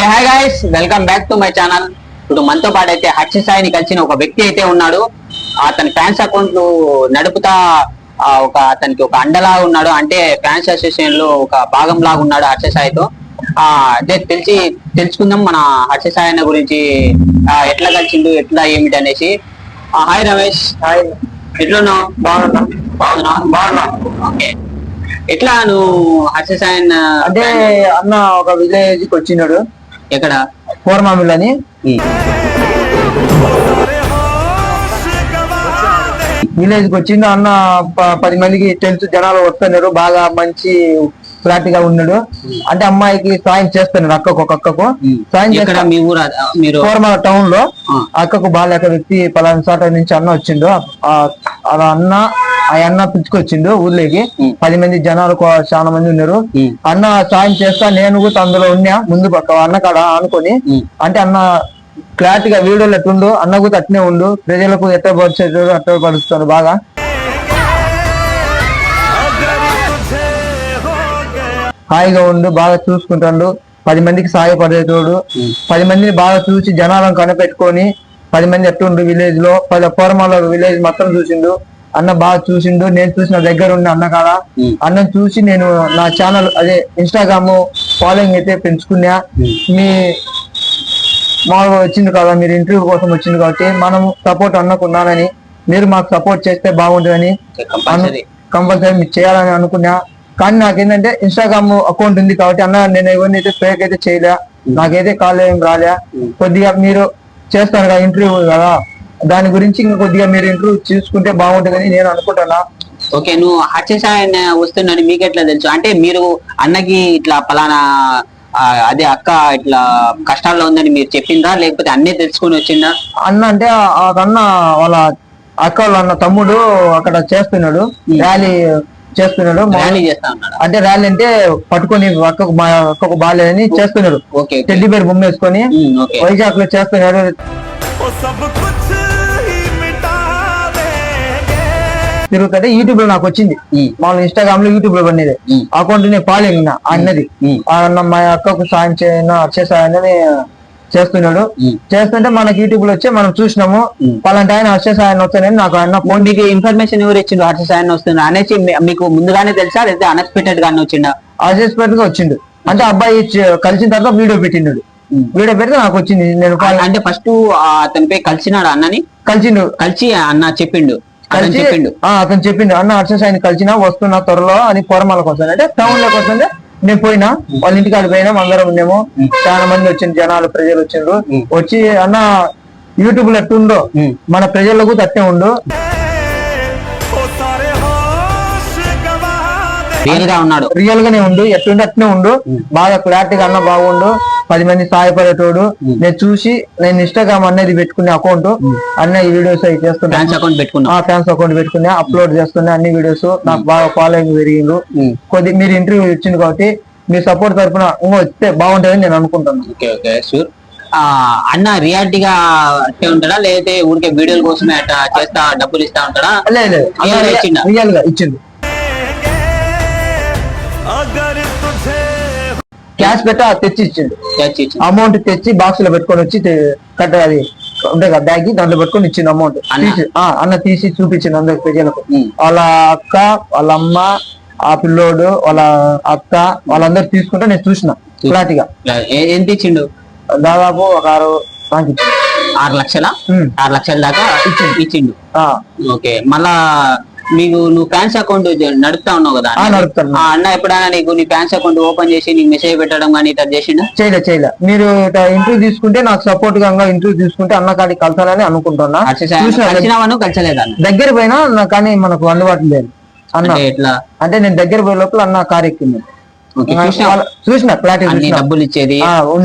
Hi guys welcome back to my channel ఇప్పుడు మనతో పాటు అయితే హర్ష సాయిని కలిసిన ఒక వ్యక్తి అయితే ఉన్నాడు. అతని ఫ్యాన్స్ అకౌంట్లు నడుపుతా ఒక అతనికి ఒక అండలా ఉన్నాడు. అంటే ఫ్యాన్స్ అసోసియేషన్లో ఒక భాగం లాగా ఉన్నాడు హర్ష సాయితో. ఆ అదే తెలిసి తెలుసుకుందాం మన హర్ష సాయి అన్న గురించి ఎట్లా కలిసిండు ఎట్లా ఏమిటి అనేసి. హాయ్ రమేష్. హాయ్ ఎట్లున్నావు? బాగున్నా. బాగున్నా బాగున్నా. ఓకే. ఎట్లా నువ్వు హర్ష సాయి అన్న అంటే అన్న ఒక విలేజ్కి వచ్చినాడు. ఎక్కడ? కోరమామిల్ అని విలేజ్కి వచ్చిండు అన్న పది మందికి తెలుసు జనాలు వస్తున్నారు బాగా మంచి ఫ్లాట్గా ఉన్నాడు. అంటే అమ్మాయికి సాయం చేస్తున్నాడు అక్కకు ఒక అక్కకు సాయం ఎక్కడ? చేస్తా మీ ఊరు? అది- మీరు కోరమాల టౌన్లో ఆ. అక్కకు బాలేక వ్యక్తి పలానా చోట నుంచి అన్న వచ్చిండు. ఆ అలా అన్న ఆ అన్న పిలుచుకొచ్చిండు ఊర్లోకి. పది మంది జనాలు చాలా మంది ఉన్నారు. అన్న సాయం చేస్తా నేను కూడా అందులో ఉన్నా ముందు పక్క అన్న కాడ అనుకొని. అంటే అన్న క్లారిటీగా వీడియోలు ఎట్టుండు అన్న కూడా అట్నే ఉండు ప్రజలకు ఎట్ట పరిచేది అట్ట పరుస్తాడు బాగా హాయిగా ఉండు బాగా చూసుకుంటాడు పది మందికి సహాయపడేటోడు. పది మందిని బాగా చూసి జనాలను కనిపెట్టుకొని పది మంది ఎట్టుండు విలేజ్లో పది పూర్మాల విలేజ్ మొత్తం చూసిండు అన్న బాగా చూసిండు నేను చూసిన దగ్గర ఉన్న అన్న కాడ? ఉమ్. అన్నం చూసి నేను నా ఛానల్ అదే ఇన్స్టాగ్రామ్ ఫాలోయింగ్ అయితే పెంచుకున్నా. మీ మామూలుగా వచ్చింది కదా మీరు ఇంటర్వ్యూ కోసం వచ్చింది కాబట్టి మనం సపోర్ట్ అన్నకున్నానని మీరు మాకు సపోర్ట్ చేస్తే బాగుంటుందని కంపల్సరీ మీరు చేయాలని అనుకున్నా. కానీ నాకేంటంటే ఇన్స్టాగ్రామ్ అకౌంట్ ఉంది కాబట్టి అన్న నేను ఎవరిని అయితే ఫేక్ అయితే చేయలే నాకైతే కాల్ ఏం రాలే. కొద్దిగా మీరు చేస్తారు కదా ఇంటర్వ్యూ కదా. దాని గురించి ఇంకా కొద్దిగా మీరు ఇంటర్వ్యూ చూసుకుంటే బాగుంటుందని నేను అనుకుంటున్నా. ఓకే నువ్వు హర్ష సాయి అన్న వస్తున్నాడు మీకు ఎట్లా తెలుసు? అంటే మీరు అన్నకి ఇట్లా పలానా అదే అక్క ఇట్లా కష్టాల్లో ఉందని మీరు చెప్పిందా? లేకపోతే అన్నీ తెలుసుకొని వచ్చిందా? అన్న అంటే ఆ- అన్న వాళ్ళ అక్క వాళ్ళ అన్న తమ్ముడు అక్కడ చేస్తున్నాడు ర్యాలీ చేస్తున్నాడు. ర్యాలీ చేస్తా ఉన్నాడు? అంటే ర్యాలీ అంటే పట్టుకొని అక్కకు మా అక్కకు బాగాలేదని చేస్తున్నాడు. టెడ్డీ బేర్ బొమ్మ వేసుకొని వైజాగ్లో చేస్తున్నాడు. తిరుగుతుంటే యూట్యూబ్లో నాకు వచ్చింది. మామూలు ఇన్స్టాగ్రామ్లో యూట్యూబ్లో పడినది. అకౌంట్ నేను ఉన్నా అన్నది. అన్న మా అక్కకు సాయం చేయను సాయాన్ని చేస్తున్నాడు. చేస్తుంటే మనకి యూట్యూబ్లో వచ్చి మనం చూసినాము. పలాంటి ఆయన వచ్చే సాయం వస్తానని నాకు అన్న ఫోన్ మీకు ఇన్ఫర్మేషన్ ఎవరు ఇచ్చిండు హర్ష సాయి అన్న వస్తున్నా అనేసి మీకు ముందుగానే తెలుసా? లేదా అన్ఎక్స్పెక్టెడ్ గానే వచ్చిందా అసెస్మెంట్గా వచ్చిండు. అంటే అబ్బాయి కలిసిన తర్వాత వీడియో పెట్టిండు. వీడియో పెడితే నాకు వచ్చింది. నేను అంటే ఫస్ట్ అతనిపై కలిసినాడు అన్నని? కలిసిండు. కలిసి అన్న చెప్పిండు. అతను చెప్పిండు. ఆ, అతను చెప్పిండు. అన్న అర్చస్ ఆయన కలిసిన వస్తున్నా త్వరలో అని పొరమాలకు వస్తాను అంటే టౌన్లోకి వస్తుంటే నేను పోయినా వాళ్ళ ఇంటికి అది పోయినా అందరం ఉన్నాము చాలా మంది వచ్చింది జనాలు ప్రజలు వచ్చిండ్రు. వచ్చి అన్న యూట్యూబ్లో ఎట్టుందో ఉమ్. మన ప్రజలకు తట్టే ఉండు. రియల్గా ఉన్నాడు. రియల్ గానే ఉండు ఎట్టుండి అట్నే ఉండు. బాగా క్లారిటీగా అన్న బాగుండు. పది మంది సహాయపడేటోడు. నేను చూసి నేను ఇన్స్టాగ్రామ్ అనేది పెట్టుకునే అకౌంట్ అన్న ఈ వీడియోస్ అవి చేస్తున్నా. బ్యాంక్ అకౌంట్ పెట్టుకున్నాం. ఆ ఫ్యాన్స్ అకౌంట్ పెట్టుకున్నా అప్లోడ్ చేస్తున్నా అన్ని వీడియోస్ నాకు బాగా ఫాలోయింగ్ పెరిగిండు. కొద్ది మీరు ఇంటర్వ్యూ ఇచ్చింది కాబట్టి మీ సపోర్ట్ తరపున ఇంకో వస్తే బాగుంటుందని నేను అనుకుంటున్నాను ఓకే ఓకే షూర్ ఆ అన్న రియాలిటీగా అట్టే ఉంటాడా? లేకపోతే ఊరికే వీడియోల కోసమే అట్లా చేస్తా డబ్బులు ఇస్తా ఉంటాడా? లేదు? రియల్గా ఇచ్చిండు. క్యాష్ పెట్టా తెచ్చి ఇచ్చిండు ఇచ్చి. అమౌంట్ తెచ్చి బాక్స్లో పెట్టుకొని వచ్చి కట్ట అది ఉంటాయి కదా బ్యాగ్ దాంట్లో పెట్టుకొని ఇచ్చిండు అమౌంట్ అన్న? తీసి ఆ, అన్న తీసి చూపించిండు అందరికి ప్రజలకు. వాళ్ళ అక్క వాళ్ళ అమ్మ ఆ పిల్లోడు వాళ్ళ అక్క వాళ్ళందరూ తీసుకుంటే నేను చూసిన క్లారిటీగా ఏ- ఎంత ఇచ్చిండు దాదాపు ఒక ఆరు ఇచ్చిండు. ఆరు లక్షల. ఆరు లక్షల దాకా ఇచ్చిండు ఆ, ఓకే మళ్ళా మీకు నువ్వు ఫ్యాన్స్ అకౌంట్ నడుపుతా ఉన్నావు కదా నడుపుతాను. ఆ అన్న ఎప్పుడైనా నీకు నీ ఫ్యాన్స్ అకౌంట్ ఓపెన్ చేసి నీకు మెసేజ్ పెట్టడం కానీ ఇట్లా చేసిండు? చేయలే చేయలే. మీరు ఇంటర్వ్యూ తీసుకుంటే నాకు సపోర్ట్గా ఇంటర్వ్యూ తీసుకుంటే అన్న కాడికి కలుతానని అనుకుంటున్నా. కలిసినావను కలిసలేదా దగ్గర పోయినా కానీ మనకు అందుబాటులో లేదు. అన్న అంటే ఎట్లా? అంటే నేను దగ్గర పోయే లోపల అన్న కార్ ఎక్కింది. చూసిన చూసిన. డబ్బులు ఇచ్చేది.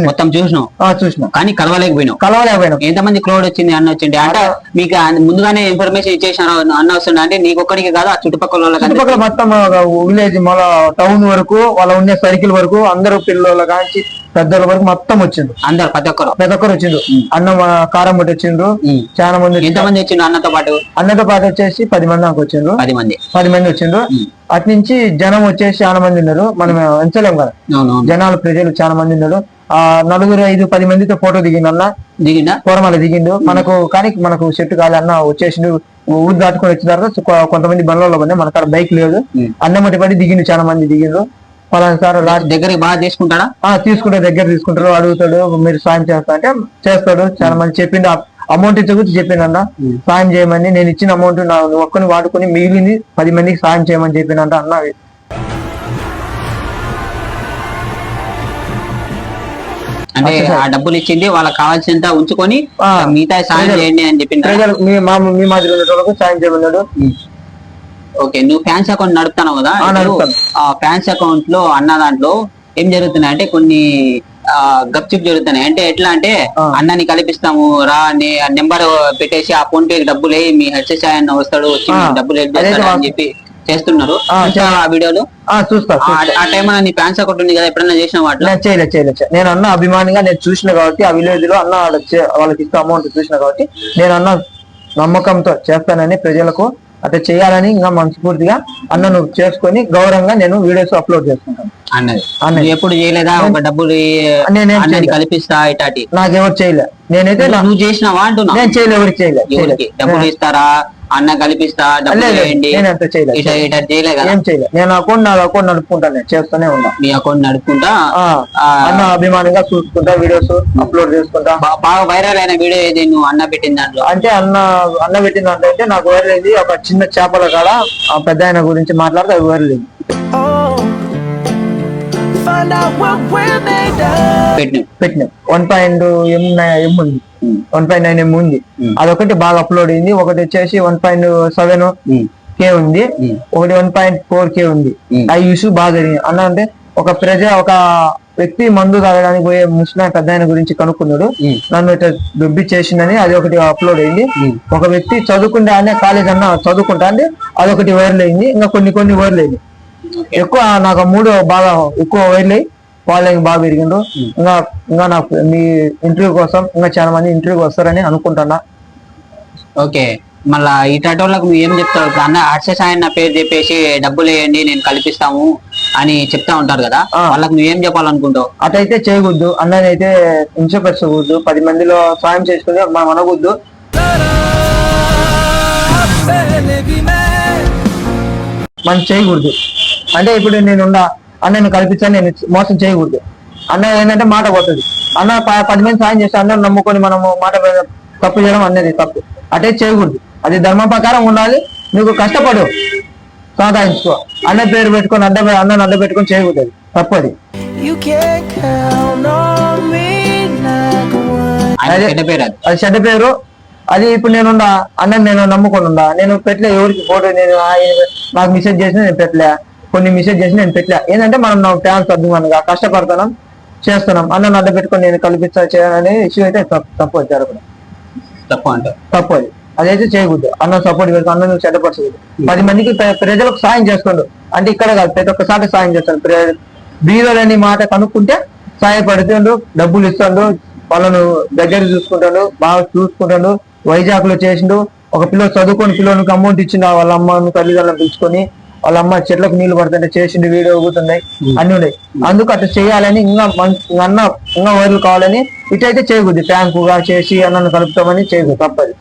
మొత్తం చూసినావు? ఆ, చూసిన. కానీ కలవలేకపోయినావు. కలవలేకపోయినా. ఎంతమంది క్రౌడ్ వచ్చింది అన్న వచ్చింది? అంటే మీకు ముందుగానే ఇన్ఫర్మేషన్ ఇచ్చేసారు అన్న వస్తుండే. అంటే నీకు ఒక్కడికి కాదు ఆ చుట్టుపక్కల చుట్టుపక్కల మొత్తం విలేజ్ మన టౌన్ వరకు వాళ్ళ ఉండే సర్కిల్ వరకు అందరూ పిల్లల కాంచి పెద్దల వరకు మొత్తం వచ్చిండు అందరు ప్రతి ఒక్కరు. ప్రతి ఒక్కరు వచ్చిండు అన్నం కారం బట్టి వచ్చిండ్రు. చాలా మంది వచ్చిండ్రు. ఎంతమంది వచ్చిండు అన్నతో పాటు? అన్నతో పాటు వచ్చేసి పది మంది నాకు వచ్చిండ్రు. పది మంది. పది మంది వచ్చిండ్రు. అటు నుంచి జనం వచ్చేసి చాలా మంది ఉన్నారు. మనం ఎంచలేం కదా. జనాలు ప్రజలు చాలా మంది ఉన్నారు. ఆ నలుగురు ఐదు పది మందితో ఫోటో దిగిండు అన్న. దిగిందా పూర్వమల దిగిండు. మనకు కానీ మనకు చెట్టు కాలి అన్న వచ్చేసిండు. ఊరు దాటుకొని వచ్చిన తర్వాత కొంతమంది బండ్లలో పడినా మన కాడ బైక్ లేదు. అన్నమటి పడి దిగిండు చాలా మంది దిగిండ్రు. లా- దగ్గరికి బాగా తీసుకుంటాడా? తీసుకుంటే దగ్గర తీసుకుంటారు అడుగుతాడు మీరు సాయం చేస్తా అంటే చేస్తాడు. చాలా మంది చెప్పిండు అమౌంట్ ఇచ్చే గురించి అన్న సాయం చేయమని నేను ఇచ్చిన అమౌంట్ నా ఒక్కని వాడుకొని మిగిలింది పది మందికి సాయం చేయమని చెప్పిండంట అన్న అంటే ఆ డబ్బులు ఇచ్చింది వాళ్ళకి కావాల్సినంత ఉంచుకొని. మిగతా సాయం చేయండి అని ప్రజలు మీ మాదిరి సాయం చేయమన్నాడు. ఓకే నువ్వు ఫ్యాన్స్ అకౌంట్ నడుపుతున్నావు కదా? ఆ, ఫ్యాన్స్ అకౌంట్లో అన్న దాంట్లో ఏం జరుగుతున్నాయి? అంటే కొన్ని గప్చిప్ జరుగుతున్నాయి. అంటే ఎట్లా అంటే. అన్నని కల్పిస్తాము రా నెంబర్ పెట్టేసి ఆ ఫోన్ పే డబ్బులు వేయి మీ హెచ్ఎస్ అన్న వస్తాడు వచ్చి డబ్బులు అదైతే చేస్తాడు అని. చెప్పి చేస్తున్నారు. ఆ, వీడియోలో? ఆ టైం నీ ఫ్యాన్స్ అకౌంట్ ఉంది కదా ఎప్పుడన్నా చేసిన వాటిలో? నేను చేయలే చేయలే చేయలే. నేను అన్న అభిమానిగా నేను చూసిన కాబట్టి ఆ విలేజ్లో అన్న వాళ్ళకి ఇస్తే అమౌంట్ చూసిన కాబట్టి నేను అన్న నమ్మకంతో చేస్తానని ప్రజలకు అట్లా చేయాలని ఇంకా మనస్ఫూర్తిగా అన్న నువ్వు చేసుకొని గౌరవంగా నేను వీడియోస్ అప్లోడ్ చేసుకుంటాను అన్నది. ఎప్పుడు చేయలేదా? ఒక డబ్బులు నేనేం. కల్పిస్తా ఇటాటి. నాకెవరు చేయలే. నేనైతే నువ్వు చేసినావా అంటున్నా నేను చేయలే ఎవరికి చేయలే. ఎవరికి? చేయలే. డబ్బులు ఇస్తారా? అన్న కల్పిస్తా నేను అంత చేయలే ఇట ఇట చేయలే కదా? ఏం చేయలే. నేను అకౌంట్ నా అకౌంట్ నడుపుకుంటాను చేస్తూనే ఉన్నా. మీ అకౌంట్ నడుపుకుంటా? అన్న అభిమానిగా చూసుకుంటా వీడియోస్ అప్లోడ్ చేసుకుంటా. బా- బాగా వైరల్ అయిన వీడియో ఏది? నువ్వు అన్న పెట్టిన దాంట్లో? అంటే అన్న అన్న పెట్టిన దాంట్లో అయితే నాకు వేరలేదు ఒక చిన్న చేపల కాడ ఆ పెద్ద ఆయన గురించి మాట్లాడితే Oh, what we're made of. పెట్టిన. పెట్టిన. వన్ పాయింట్ ఎం ఎం ఉంది? వన్ పాయింట్ నైన్ ఎం ఉంది. అదొకటి బాగా అప్లోడ్ అయింది ఒకటి వచ్చేసి వన్ పాయింట్ సెవెన్ కే ఉంది. ఒకటి వన్ పాయింట్ ఫోర్ కే ఉంది. ఆ ఇష్యూ బాగా జరిగింది అన్న అంటే ఒక ప్రజ ఒక వ్యక్తి మందు తాగడానికి పోయే ముస్లిం పెద్ద ఆయన గురించి కనుక్కున్నాడు. నన్ను ఇట్లా దుబ్బి చేసిందని అది ఒకటి అప్లోడ్ అయింది. ఒక వ్యక్తి చదువుకుంటే అనే కాలేజ్ అన్న చదువుకుంటా అంటే అదొకటి వైరల్ అయింది ఇంకా కొన్ని కొన్ని వైరల్ అయింది ఎక్కువ నాకు మూడు బాగా ఎక్కువ వైరల్ అయ్యి వాళ్ళకి బాగా పెరిగిండ్రు ఇంకా ఇంకా నాకు మీ ఇంటర్వ్యూ కోసం ఇంకా చాలా మంది ఇంటర్వ్యూకి వస్తారని అనుకుంటున్నా. ఓకే. మళ్ళా ఈ టోటోళ్ళకు మీరు ఏం చెప్తారు అన్న అర్సెస్ ఆయన నా పేరు చెప్పేసి డబ్బులు వేయండి నేను కల్పిస్తాము అని చెప్తా ఉంటారు కదా? వాళ్ళకి నువ్వేం చెప్పాలనుకుంటావు? అటైతే చేయకూడదు. అన్నది అయితే హింసపరచకూడదు పది మందిలో సాయం చేసుకుని మనం అనకూద్దు మనం చేయకూడదు. అంటే ఇప్పుడు నేనున్నా అన్నని కల్పించాను నేను మోసం చేయకూడదు. అన్న ఏంటంటే మాట పోతుంది. అన్న పది మంది సాయం చేస్తే అన్న నమ్ముకొని మనము మాట తప్పు చేయడం అనేది తప్పు. అటే చేయకూడదు. అది ధర్మ ప్రకారం ఉండాలి. నువ్వు కష్టపడు. సంపాదించుకో అన్న పేరు పెట్టుకొని అడ్డ అన్నని అడ్డ పెట్టుకొని చేయకూడదు తప్పు అది అదే. చెడ్డ పేరు అది. అది చెడ్డ పేరు. అది ఇప్పుడు నేనుండా. అన్న నేను నమ్ముకొని ఉండా. నేను పెట్టలే ఎవరికి ఫోటో నేను నాకు మెసేజ్ చేసి నేను పెట్టలే. కొన్ని మెసేజ్ చేసి నేను పెట్టలే ఏంటంటే మనం నా ఫ్యాన్స్ అభిమానుగా కష్టపడుతున్నాం చేస్తున్నాం. అన్న అడ్డ పెట్టుకొని నేను కల్పించా చేయాలనే ఇష్యూ అయితే తప్పు అది జరగదు. తప్పు అంటావు? తప్పు అది. అదైతే చేయకూడదు. అన్న సపోర్ట్ పెడుతూ అన్న నువ్వు చెడ్డపరచకూడదు. పది మందికి ప్ర- ప్రజలకు సాయం చేసుకోండు. అంటే ఇక్కడ కాదు ప్రతి ఒక్కసారి సాయం చేస్తాడు. ప్ర- బీదలని మాట కనుక్కుంటే సహాయపడుతుండు డబ్బులు ఇస్తాడు వాళ్ళను దగ్గర చూసుకుంటాడు బాగా చూసుకుంటాడు వైజాగ్లో చేసిండు. ఒక పిల్ల చదువుకొని పిల్లలకు అమౌంట్ ఇచ్చిండు వాళ్ళ అమ్మను తల్లిదండ్రులను పిలుచుకొని వాళ్ళ అమ్మ చెట్లకు నీళ్ళు పడుతుంటే చేసిండు వీడియో ఊగుతున్నాయి అన్ని ఉన్నాయి. అందుకు అట్లా చేయాలని ఇంకా అన్న ఇంకా వైరల్ కావాలని ఇటైతే చేయకూడదు. ఫ్యాంకుగా చేసి అన్నను కలుపుతామని చేయకూడదు తప్పది.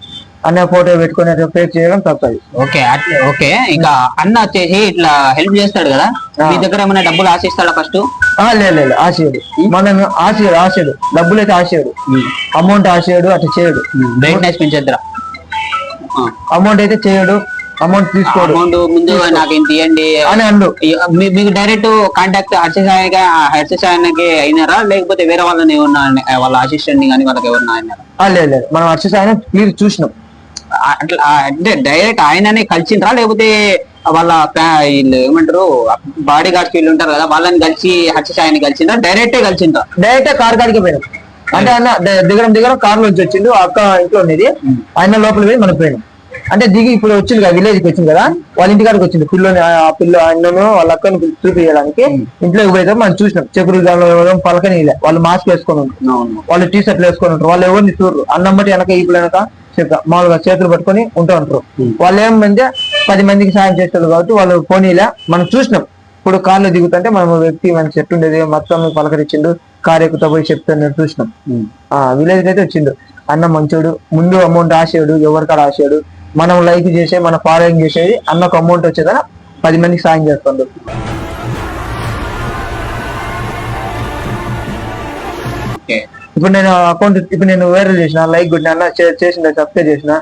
అన్న ఫోటో పెట్టుకుని అట్లా ఫేక్ చేయడం తప్పది. ఓకే అట్లే ఓకే. ఇంకా అన్న వచ్చేసి ఇట్లా హెల్ప్ చేస్తాడు కదా. మీ దగ్గర ఏమైనా డబ్బులు ఆశిస్తాడా ఫస్ట్ ఆ, లేదు లేదు ఆశయుడు మనం ఆశయుడు ఆశయుడు డబ్బులు అయితే ఆశయుడు అమౌంట్ ఆశయుడు అట్లా చేయడు. బ్రైట్నెస్ పెంచేద్దరా. అమౌంట్ అయితే చేయడు. అమౌంట్ తీసుకోడు. అమౌంట్ ముందు నాకు ఇంత ఇవ్వండి అని అండు. మీ- మీకు డైరెక్ట్ కాంటాక్ట్ హర్షసాయిగా హర్షసాయనకి అయినారా? లేకపోతే వేరే వాళ్ళని ఏమన్నా వాళ్ళ అసిస్టెంట్ కానీ వాళ్ళకి ఎవరన్నా అయినారా? లేదు లేదు. మనం వచ్చేసి ఆయన క్లియర్ చూసినాం. అట్లా అంటే డైరెక్ట్ ఆయననే కలిసిండ్రా? లేకపోతే వాళ్ళ వీళ్ళు ఏమంటారు? బాడీ గార్డ్స్ వీళ్ళు ఉంటారు కదా వాళ్ళని కలిసి హర్షసాయిని కలిసిండ్రా? డైరెక్టే కలిసిండ్రా? డైరెక్ట్ కార్ కాడికి పోయినాం. అంటే ఆయన దిగడం దిగడం కార్ నుంచి వచ్చిండు అక్క ఇంట్లో ఉండేది. ఆయన లోపల పోయి మనం పోయినాం. అంటే దిగి ఇప్పుడు వచ్చింది కదా విలేజ్కి వచ్చింది కదా వాళ్ళ ఇంటికాడికి వచ్చింది. పిల్లని ఆ పిల్ల అన్నను వాళ్ళ అక్కను చూపించడానికి ఇంట్లోకి పోయితే మనం చూసినాం. చెప్పులు పలకని. వాళ్ళు మాస్క్ వేసుకొని ఉంటారు. వాళ్ళు టీ షర్ట్లు వేసుకొని ఉంటారు. వాళ్ళు ఎవరిని చూడరు. అన్నం బట్టి వెనక ఇప్పుడు వెనక మామూలుగా చేతులు పట్టుకొని ఉంటూ ఉంటారు వాళ్ళు ఏమంటే పది మందికి సాయం చేస్తారు కాబట్టి వాళ్ళు పోనీలే. మనం చూసినాం. ఇప్పుడు కార్లో దిగుతుంటే మనం వ్యక్తి మన చెట్టు ఉండేది మొత్తం పలకరించిండు. కారు ఎక్కుతా పోయి చెప్తాను చూసినాం. ఆ విలేజ్ అయితే వచ్చిండు. అన్న మంచోడు ముందు అమౌంట్ ఆశాడు ఎవరికాడ ఆశాడు మనం లైక్ చేసే మన ఫాలోయింగ్ చేసేది అన్నకు అమౌంట్ వచ్చేదా పది మందికి సాయం ఓకే. ఇప్పుడు నేను అకౌంట్ ఇప్పుడు నేను వేరే చేసిన లైక్ కొట్టిన అన్న చేసిన సబ్స్క్రైబ్ చేసిన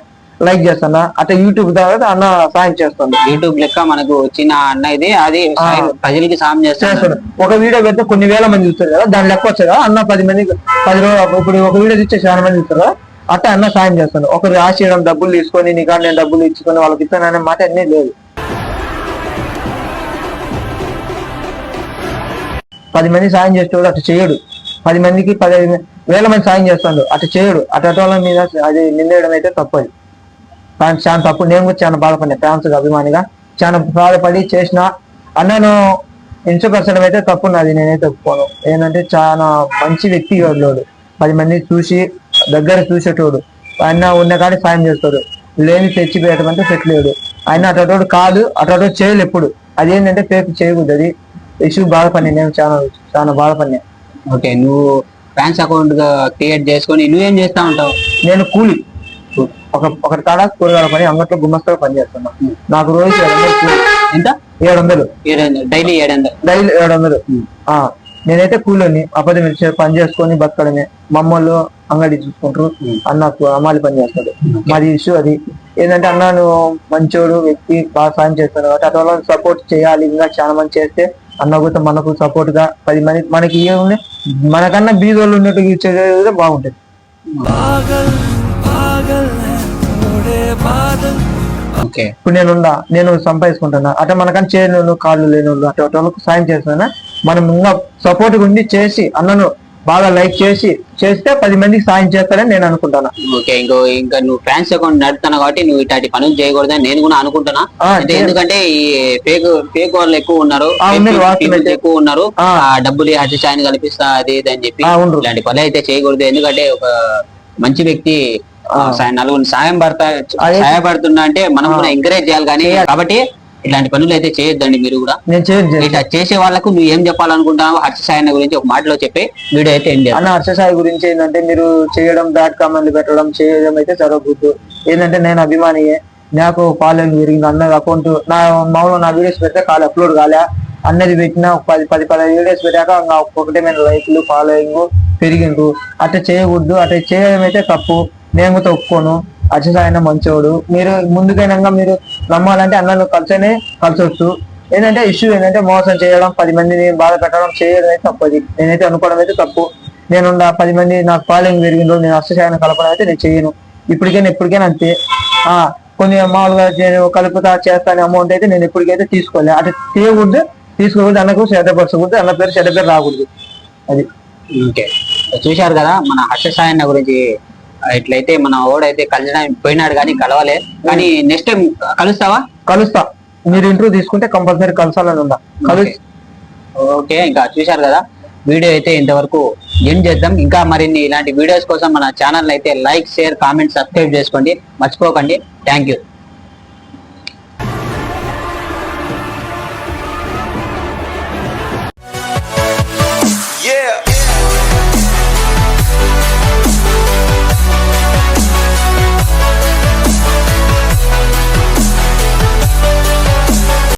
లైక్ చేస్తున్నా అట్లా యూట్యూబ్ ద్వారా అన్న సాయం చేస్తుంది. యూట్యూబ్ లెక్క మనకు వచ్చిన అన్న ఇది అది. ప్రజలకి సాయం చేస్తాడు ఒక వీడియో పెడితే కొన్ని వేల మంది చూస్తారు కదా దాని లెక్క వచ్చారు అన్న పది మంది పది రోజులు ఇప్పుడు ఒక వీడియో ఇచ్చే చాలా మంది చూస్తారు? అట్ట అన్న సాయం చేస్తాడు ఒకరు ఆశీర్వాదం డబ్బులు తీసుకొని నీకాడ నేను డబ్బులు ఇచ్చుకొని వాళ్ళకి ఇస్తాననే మాట అన్నీ లేదు. పది మంది సాయం చేసేవాడు అటు చేయడు. పది మందికి పదిహేను వేల మంది సాయం చేస్తాడు. అటు చేయడు. అటు అటు వాళ్ళ మీద అది నిందేయడం అయితే తప్పది. కానీ చాలా తప్పు. నేను కూడా చాలా బాధపడినా ఫ్యాన్స్ అభిమానిగా చాలా బాధపడి చేసిన అన్నను ఇన్సుపరచడం అయితే తప్పు నాది. నేనైతే ఒప్పుకోను. ఏంటంటే చాలా మంచి వ్యక్తి వాడు. పది మంది చూసి దగ్గర చూసేటోడు. ఆయన ఉన్న కాడి సాయం చేస్తాడు. లేని తెచ్చి పెట్టడం అంటే పెట్టలేడు. ఆయన అటోడు కాదు అటోడు చేయలు ఎప్పుడు. అదేంటంటే పేపు చేయకూడదు అది. ఇష్యూ బాధపడినా నేను చాలా చాలా బాధపడినా ఓకే నువ్వు ఫ్యాన్స్ అకౌంట్ క్రియేట్ చేసుకొని నువ్వేం చేస్తా ఉంటావు? నేను కూలి. ఒక ఒకటి కాడ కూరగాయల పని అంగట్లో గుమ్మస్తలో పని చేస్తున్నా. నాకు రోజు ఏడు. ఎంత? ఏడు వందలు. డైలీ ఏడు వందలు. డైలీ ఏడు వందలు. ఆ నేనైతే కూలోని అబద్ధం ఇచ్చే పని చేసుకొని బతకడమే. మమ్మల్ని అంగడి చూసుకుంటారు. అన్న అమ్మాలి పని చేస్తాడు. మాది ఇష్యూ అది. ఏంటంటే అన్నను మంచోడు వ్యక్తి బాగా సాయం చేస్తాడు కాబట్టి అట్లా సపోర్ట్ చేయాలి. ఇంకా చాలా మంది చేస్తే అన్న కూడా మనకు సపోర్ట్గా పది మంది మనకి ఏముంది మనకన్నా బీదోళ్ళు ఉన్నట్టు చేసేది బాగుంటుంది. ఇప్పుడు ఇప్పుడు నేనుందా నేను సంపాదించుకుంటున్నా. అంటే మనకన్నా చేయలేను కాళ్ళు లేని వాళ్ళు అటు వాళ్ళకు సాయం చేస్తున్నా. మనం ఇంకా సపోర్ట్ ఉండి చేసి అన్నను బాగా లైక్ చేసి చేస్తే పది మందికి సాయం చేస్తారని నేను అనుకుంటాను. ఓకే ఇంకో ఇంకా నువ్వు ఫ్యాన్స్ అకౌంట్ నడుపుతున్నావు కాబట్టి నువ్వు ఇట్లాంటి పనులు చేయకూడదని నేను కూడా అనుకుంటున్నా. అంటే ఎందుకంటే ఈ ఫేక్ ఫేక్ వాళ్ళు ఎక్కువ ఉన్నారు. ఎక్కువ ఉన్నారు. డబ్బులు హత్య సాయం కల్పిస్తా అది ఇది అని చెప్పి. ఇలాంటి పనులు అయితే చేయకూడదు. ఎందుకంటే ఒక మంచి వ్యక్తి ఆ, సాయం- పడతా అదే. సహాయపడుతున్నా అంటే మనం కూడా ఎంకరేజ్ చేయాలి కానీ కాబట్టి ఇట్లాంటి పనులు అయితే చేయొద్దండి మీరు కూడా. నేను ఇట్లా చేసే వాళ్ళకు నువ్వు ఏం చెప్పాలనుకుంటున్నావు హర్ష సాయన్న గురించి ఒక మాటలో చెప్పి వీడియో అయితే ఎండ్. అన్న హర్షసాయి గురించి ఏంటంటే మీరు చేయడం బ్యాడ్ కామెంట్లు పెట్టడం చేయడం అయితే జరగకూడదు. ఏంటంటే నేను అభిమానియే. నాకు ఫాలోయింగ్ పెరిగింది అన్న అకౌంట్ నా మామూలు నా వీడియోస్ పెడితే కాలే అప్లోడ్ కాలే. అన్నది పెట్టిన ఒక పది పది పది వీడియోస్ పెట్టాక ఒకటే మీద లైక్లు ఫాలోయింగ్ పెరిగిండ్రు. అట్లా చేయకూడదు అట్లా చేయడం అయితే తప్పు. నేను కూడా ఒప్పుకోను ఆయన మంచోడు. మీరు ముందుకైనా మీరు నమ్మాలంటే అన్నలు కలిసేనే కలిసొచ్చు. ఏంటంటే ఇష్యూ ఏంటంటే మోసం చేయడం పది మందిని బాధ పెట్టడం చేయడం అయితే తప్పది. నేనైతే అనుకోవడం అయితే తప్పు. నేను పది మంది నాకు ఫాలోయింగ్ పెరిగిందో నేను అష్టశాయన కలపడం అయితే నేను చేయను. ఇప్పటికైనా ఇప్పటికైనా అంతే. ఆ కొన్ని మామూలుగా నేను కలుపుతా చేస్తాను అమౌంట్ అయితే నేను ఇప్పటికైతే తీసుకోలే. అటు తీయకూడదు తీసుకోకూడదు అన్నకు శ్రద్ధపరచకూడదు అన్న పేరు శ్రద్ధ పేరు రాకూడదు. అది. ఓకే. చూశారు కదా మన హర్ష సాయన్న గురించి ఇట్లయితే మన ఓడైతే కలిసడానికి పోయినాడు కానీ కలవలే. కానీ నెక్స్ట్ టైం కలుస్తావా? కలుస్తా. మీరు ఇంటర్వ్యూ తీసుకుంటే కంపల్సరీ కలసాలని ఉందా కలు ఓకే ఇంకా చూశారు కదా. వీడియో అయితే ఇంతవరకు ఎండ్ చేద్దాం? ఇంకా మరిన్ని ఇలాంటి వీడియోస్ కోసం మన ఛానల్ అయితే లైక్ షేర్ కామెంట్ సబ్స్క్రైబ్ చేసుకోండి. మర్చిపోకండి. Thank you